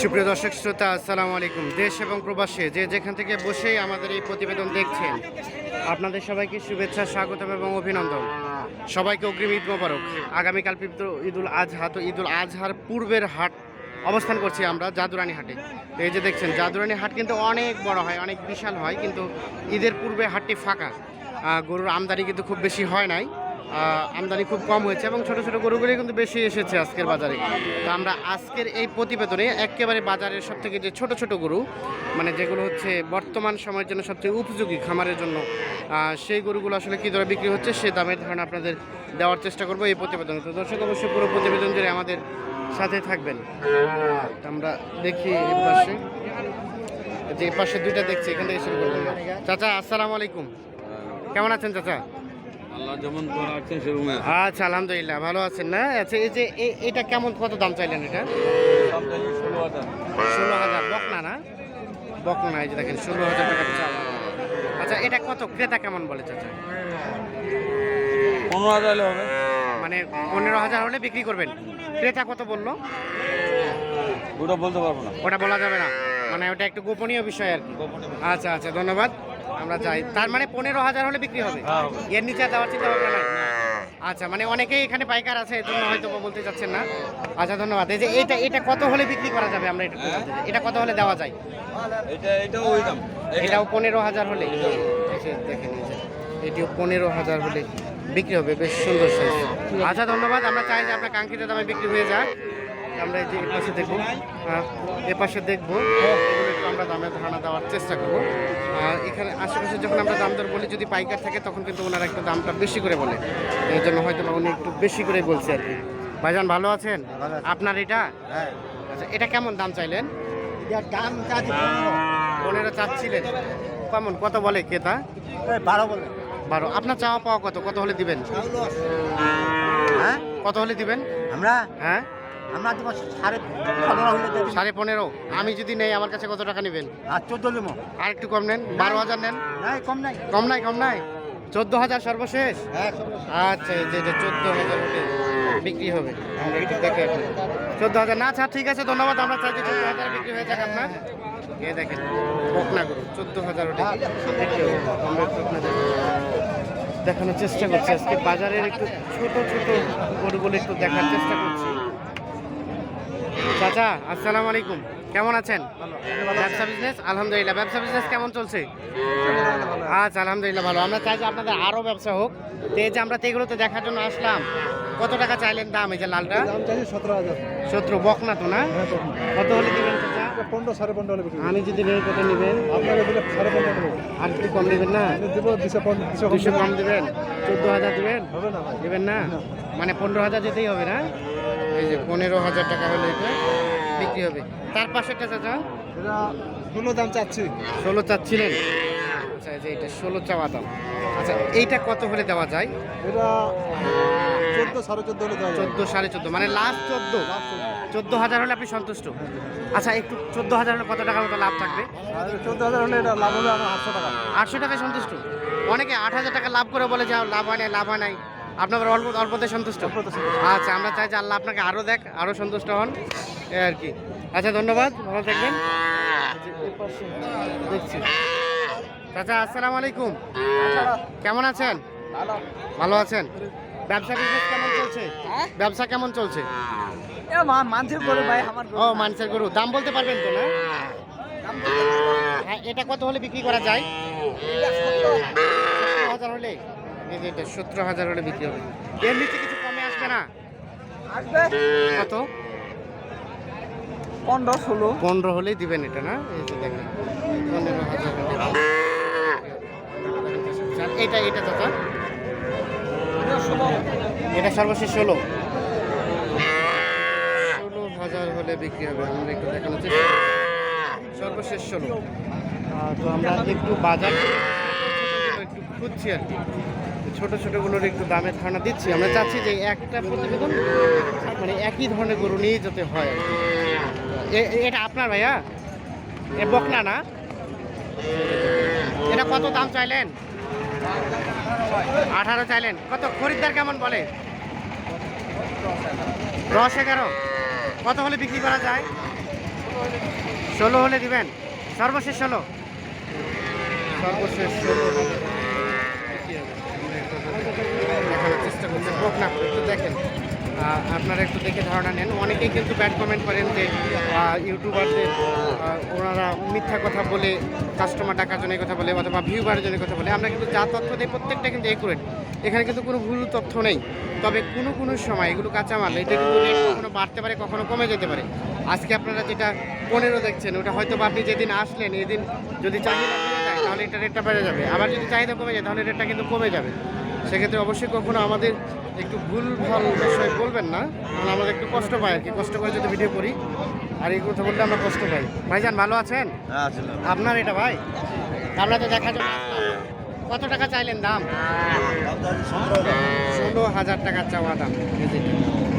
সুপ্রিয় দর্শক, শ্রোতা, আসসালামু আলাইকুম। দেশ এবং প্রবাসে যে যেখান থেকে বসেই আমাদের এই প্রতিবেদন দেখছেন, আপনাদের সবাইকে শুভেচ্ছা, স্বাগতম এবং অভিনন্দন। সবাইকে অগ্রিম ঈদ মোবারক। আগামীকাল ঈদুল আজহা, তো ঈদুল আজহার পূর্বের হাট অবস্থান করছি আমরা জাদুরানি হাটে। এই যে দেখছেন, জাদুরানি হাট কিন্তু অনেক বড় হয়, অনেক বিশাল হয়, কিন্তু ঈদের পূর্বে হাটটি ফাঁকা। গরুর আমদানি কিন্তু খুব বেশি হয় নাই। আমদানি খুব কম হয়েছে এবং ছোট ছোট গরুগুলি কিন্তু বেশি এসেছে আজকের বাজারে। তো আমরা আজকের এই প্রতিবেদনে একেবারে বাজারের সব থেকে যে ছোট ছোট গরু মানে যেগুলো হচ্ছে বর্তমান সময়ের জন্য সবচেয়ে উপযোগী খামারের জন্য সেই গরুগুলো আসলে কী দরে বিক্রি হচ্ছে সে দামের ধারণা আপনাদের দেওয়ার চেষ্টা করব এই প্রতিবেদনে। তো দর্শক অবশ্যই পুরো প্রতিবেদন জুড়ে আমাদের সাথে থাকবেন। আমরা দেখি এর পাশে। যে পাশে দুইটা দেখছি, এখান থেকে শুরু করব চাচা, আসসালামু আলাইকুম। কেমন আছেন চাচা? আচ্ছা আলহামদুলিল্লাহ ভালো আছেন না? আচ্ছা এই যে এটা কেমন কত দাম চাইলেন এটা? ষোলো হাজার বকনা না? বকনা এই যে দেখেন ষোলো হাজার টাকা আচ্ছা এটা কত? ক্রেতা কেমন বলে চাচা? পনেরো হাজার হলে হবে। মানে পনেরো হাজার হলে বিক্রি করবেন। ক্রেতা কত বলল? ওটা বলতে পারব না। ওটা বলা যাবে না। মানে ওটা একটু গোপনীয় বিষয় আর কি। আচ্ছা আচ্ছা ধন্যবাদ। আমরা যাই। তার মানে পনেরো হাজার হলে বিক্রি হবে? হ্যাঁ। এর নিচে দেওয়ার চিন্তা ভাবনা নাই? আচ্ছা মানে অনেকেই এখানে পাইকার আছে এর জন্য হয়তো বলতে চাচ্ছেন না। আচ্ছা ধন্যবাদ। এই যে এটা এটা কত হলে বিক্রি করা যাবে আমরা এটা। এটা কত হলে দেওয়া যায়? এটা এটাও ওই দাম। এটাও পনেরো হাজার হলে। যে দেখেন এটিও পনেরো হাজার হলে বিক্রি হবে। বেশ সুন্দর সাইজ। আচ্ছা ধন্যবাদ। আমরা চাই যে আপনার কাঙ্ক্ষিত দামে বিক্রি হয়ে যাক। আমরা এই যে এপাশে দেখব। হ্যাঁ, এপাশে পাশে দেখব। আমরা দামের ধারণা দেওয়ার চেষ্টা করব। আর এখানে আশেপাশে যখন আমরা দাম দর বলি যদি পাইকার থাকে তখন কিন্তু ওনারা একটু দামটা বেশি করে বলে। এই জন্য হয়তো বা উনি একটু বেশি করে বলছে আর কি। ভাইজান ভালো আছেন? আপনার এটা? আচ্ছা এটা কেমন দাম চাইলেন? দাম পনেরো চাচ্ছিলেন। কেমন? কত বলে ক্রেতা? বারো বলে। বারো। আপনার চাওয়া পাওয়া কত? কত হলে দিবেন? হ্যাঁ? কত হলে দিবেন? আমরা? হ্যাঁ? আমরা তোমার সাড়ে পনেরো হলে দেবো। সাড়ে পনেরো। আমি যদি নেই আমার কাছে কত টাকা নেবেন? আর চোদ্দ দেবো আর একটু কম নেন বারো হাজার নেন। নাই কম নাই। কম নাই কম নাই? চোদ্দ হাজার সর্বশেষ? হ্যাঁ আচ্ছা এই যে যে চোদ্দ হাজার বিক্রি হবে। আমরা একটু দেখে চোদ্দ হাজার। না আচ্ছা ঠিক আছে ধন্যবাদ। আমরা চাই যে চোদ্দ হাজার বিক্রি হয়ে যাক আপনার। এ দেখেন বকনা গরু চোদ্দ হাজার আপনাদের দেখানোর চেষ্টা করছি। আজকে বাজারের একটু ছোট ছোট গরুগুলো একটু দেখার চেষ্টা করছি। চাচা আসসালামু আলাইকুম। কেমন আছেন? ব্যবসা বিজনেস আলহামদুলিল্লাহ ব্যবসা বিজনেস কেমন চলছে? আচ্ছা আলহামদুলিল্লাহ ভালো। আমরা চাই যে আপনাদের আরও ব্যবসা হোক। তো এই যে আমরা তো এগুলোতে দেখার জন্য আসলাম কত টাকা চাইলেন দাম এই যে লালটা? সতেরো হাজার। শত্রু বকনা তো না? কত হলে দিবেন পনেরো সাড়ে পনেরো হলে আমি যদি নেই কত নেবেন? আপনাকে দিলে সাড়ে পনেরো আর একটু কম নেবেন না? দেবো দুশো দুশো কম দেবেন? চোদ্দ হাজার দেবেন? হবে না দেবেন না। মানে পনেরো হাজার যেতেই হবে না? এই যে পনেরো হাজার টাকা হলে এটা বিক্রি হবে। তার পাশেরটা চাচা। ষোলো দাম চাচ্ছি। ষোলো চাচ্ছিলেন? আচ্ছা যে এটা ষোলো চাওয়া দাম। আচ্ছা এইটা কত হলে দেওয়া যায়? এটা চোদ্দ সাড়ে চোদ্দ হলে দেওয়া চোদ্দ সাড়ে চোদ্দ মানে লাস্ট চোদ্দ। চোদ্দ। হাজার হলে আপনি সন্তুষ্ট? আচ্ছা একটু চোদ্দ হাজার হলে কত টাকার মতো লাভ থাকবে? চোদ্দ হাজার হলে এটা লাভ হবে আমার আটশো টাকা। আটশো টাকায় সন্তুষ্ট? অনেকে আট হাজার টাকা লাভ করে বলে যে আ, লাভ হয় নাই লাভ হয় নাই। আপনার অল্প অল্পতে সন্তুষ্ট? আচ্ছা আমরা চাই যে আল্লাহ আপনাকে আরও দেখ আরও সন্তুষ্ট হন এই আর কি। আচ্ছা ধন্যবাদ ভালো থাকবেন। দেখছি। চাচা আসসালামু আলাইকুম। কেমন আছেন? ভালো। আছেন? ব্যবসা বিজনেস কেমন চলছে? ব্যবসা কেমন চলছে? করে ভাই আমার ও মানুষের গরু। দাম বলতে পারবেন তো না? হ্যাঁ এটা কত হলে বিক্রি করা যায়? হাজার হলে? এই যে এটা হাজার হলে বিক্রি হবে। এর নিচে কিছু কমে আসবে না? কত? পনেরো ষোলো। পনেরো হলেই দিবেন এটা না? এই যে দেখেন পনেরো হাজার এটা এটা সর্বশেষ ষোলো। ষোলো হাজার হলে বিক্রি হবে আমরা একটু দেখানোর চেষ্টা সর্বশেষ ষোলো। তো আমরা একটু বাজার একটু খুঁজছি আর কি। ছোট ছোটগুলোর একটু দামের ধারণা দিচ্ছি। আমরা চাচ্ছি যে একটা প্রতিবেদন মানে একই ধরনের গরু নিয়ে যেতে হয়। এটা আপনার ভাইয়া? এ বকনা না? এটা কত দাম চাইলেন? আঠারো চাইলেন। কত? খরিদ্দার কেমন বলে? দশ এগারো। কত হলে বিক্রি করা যায়? ষোলো হলে দিবেন। সর্বশেষ ষোলো? সর্বশেষ ষোলো হলে বিক্রি হবে। আমরা একটু চেষ্টা না একটু দেখেন আপনারা একটু দেখে ধারণা নেন। অনেকেই কিন্তু ব্যাড কমেন্ট করেন যে ইউটিউবারদের ওনারা মিথ্যা কথা বলে কাস্টমার ডাকার জন্য কথা বলে, অথবা ভিউ বাড়ার জন্য কথা বলে। আমরা কিন্তু যা তথ্য দিই, প্রত্যেকটা কিন্তু একুরেট এখানে কিন্তু কোনো ভুল তথ্য নেই। তবে কোনো কোনো সময় এগুলো কাঁচামাল, এটা কিন্তু কখনো বাড়তে পারে, কখনো কমে যেতে পারে। আজকে আপনারা যেটা পনেরো দেখছেন, ওটা হয়তো আপনি যেদিন আসলেন, এদিন যদি চাহিদা বেড়ে যায়, তাহলে এটা রেটটা বেড়ে যাবে। আবার যদি চাহিদা কমে যায়, তাহলে রেটটা কিন্তু কমে যাবে। সেক্ষেত্রে অবশ্যই কখনো আমাদের একটু ভুল ভালো বিষয় বলবেন না। কারণ আমাদের একটু কষ্ট পাই আর কি। কষ্ট করে যদি ভিডিও করি আর এই কথা বললে আমরা কষ্ট পাই। ভাইজান ভালো আছেন? হ্যাঁ আপনার এটা ভাই? আমরা তো দেখা আসলাম। কত টাকা চাইলেন দাম? ষোলো হাজার টাকা চাওয়া দাম।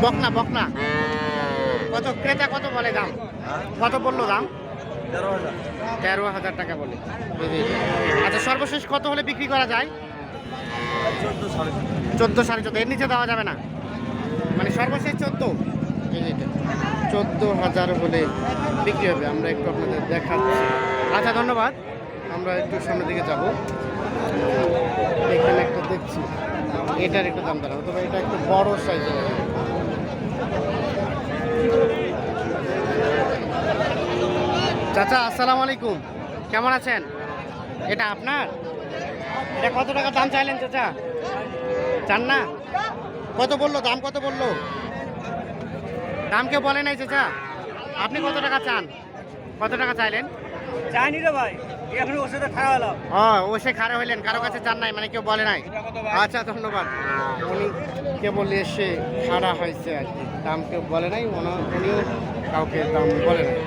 বকনা বকনা। কত ক্রেতা কত বলে দাম? কত বলল দাম? তেরো হাজার টাকা বলে। আচ্ছা সর্বশেষ কত হলে বিক্রি করা যায়? চোদ্দ সাড়ে চোদ্দ। এর নিচে দেওয়া যাবে না। মানে সর্বশেষ চোদ্দ। চোদ্দ হাজার হলে বিক্রি হবে। আমরা একটু আপনাদের দেখাচ্ছি। আচ্ছা ধন্যবাদ। আমরা একটু সামনের দিকে যাব। এখানে একটা দেখছি। এটার একটু দাম দাঁড়াবো তবে এটা একটু বড় সাইজের চাচা, আসসালামু আলাইকুম। কেমন আছেন? এটা আপনার? এটা কত টাকা দাম চাইলেন চাচা? চান না? কত বলল? দাম কত বলল? দাম কেউ বলে নাই চাচা? আপনি কত টাকা চান? কত টাকা চাইলেন? চাইনি রে ভাই। এখন সাথে খারাপ হলো। হ্যাঁ ও খারাপ খারে হইলেন। কারও কাছে চান নাই মানে কেউ বলে নাই? আচ্ছা ধন্যবাদ। উনি কে কেবল এসে খাড়া হয়েছে আর কি। দাম কেউ বলে নাই উনিও কাউকে দাম বলে নাই।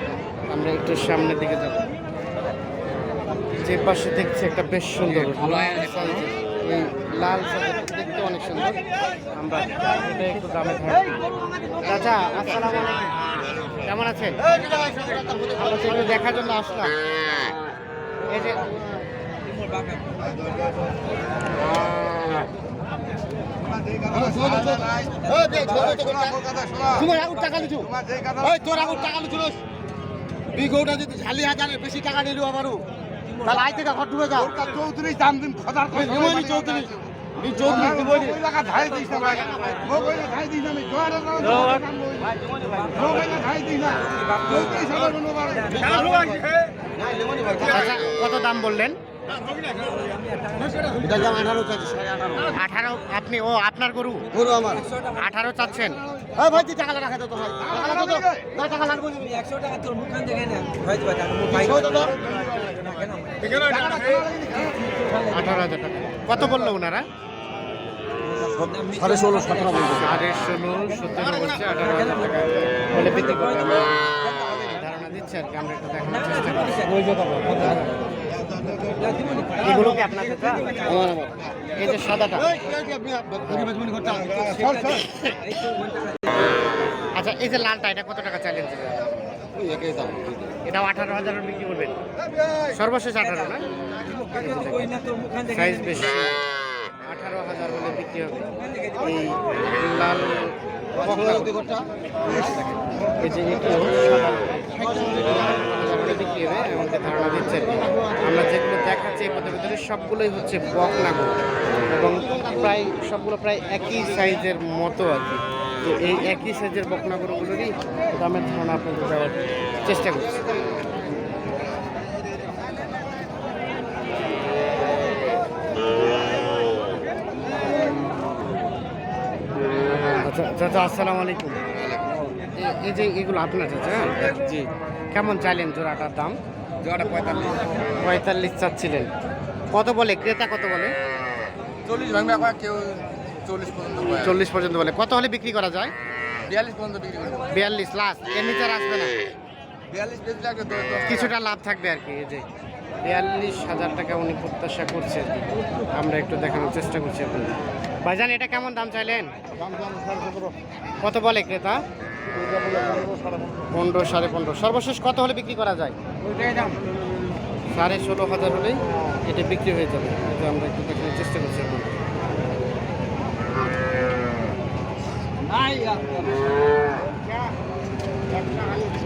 আমরা একটু সামনের দিকে যাব। যে পাশে দেখছি একটা বেশ সুন্দর লাল দেখতে অনেক সুন্দর। আমরা একটু দামে থাকি আসসালামু কেমন আছেন? দেখার জন্য আসলাম। এই যে টাকা আগুন টাকা যদি ঝালি হাজারের বেশি টাকা নিলু আমারও। তাহলে আই থেকে ঘর ঢুকে যাও। চৌত্রিশ দাম দিন খদার চৌধুরী চৌধুরী আচ্ছা কত দাম বললেন? আঠারো আপনি ও আপনার গরু? গরু আমার। আঠারো চাচ্ছেন। হ্যাঁ ভাই তুই টাকা রাখা তো ভাই। টাকা লাগবে একশো তোর মুখান আঠারো হাজার টাকা। কত বলল ওনারা? সাড়ে ষোলো সতেরো সাড়ে ষোলো সতেরো বলছে আঠারো হাজার টাকা। বলে ধারণা দিচ্ছে আর কি আমরা একটু দেখানোর চেষ্টা করছি এগুলো কি আপনার চাচা? এই যে সাদাটা। আচ্ছা এই যে লালটা এটা কত টাকা চাইলেন এটাও আঠারো হাজার বিক্রি করবেন। সর্বশেষ আঠারো না? সাইজ বেশি। আঠারো হাজার হলে বিক্রি হবে। এই লাল এই যে এটিও সাদা হাজার হলে বিক্রি হবে এমনকি ধারণা দিচ্ছে আর কি। আমরা যেগুলো দেখাচ্ছি এই প্রতিবেদনে সবগুলোই হচ্ছে বকনা গরু এবং প্রায় সবগুলো প্রায় একই সাইজের মতো আর কি। তো এই একই সাইজের বকনা গরুগুলোরই দামের ধারণা আপনাদের দেওয়ার চেষ্টা করছি। আচ্ছা চাচা আসসালামু আলাইকুম। এই যে এগুলো আপনার চাচা জি। কেমন চাইলেন জোড়াটার দাম? জোয়াটা পঁয়তাল্লিশ। পঁয়তাল্লিশ চাচ্ছিলেন। কত বলে? ক্রেতা কত বলে? চল্লিশ ভাঙবে কেউ চল্লিশ পর্যন্ত। চল্লিশ পর্যন্ত বলে। কত হলে বিক্রি করা যায়? বিয়াল্লিশ পর্যন্ত বিক্রি করে বিয়াল্লিশ লাস্ট এর নিচে আর আসবে না? বিয়াল্লিশ। কিছুটা লাভ থাকবে আর কি এই যে। বিয়াল্লিশ হাজার টাকা উনি প্রত্যাশা করছে আমরা একটু দেখানোর চেষ্টা করছি আপনাদের। ভাইজান এটা কেমন দাম চাইলেন? কত বলে ক্রেতা? পনেরো সাড়ে পনেরো। সর্বশেষ কত হলে বিক্রি করা যায়? ওইটাই দাম। সাড়ে ষোলো হাজার হলেই এটা বিক্রি হয়ে যাবে। এটা আমরা একটু দেখানোর চেষ্টা করছি এখন। আচ্ছা।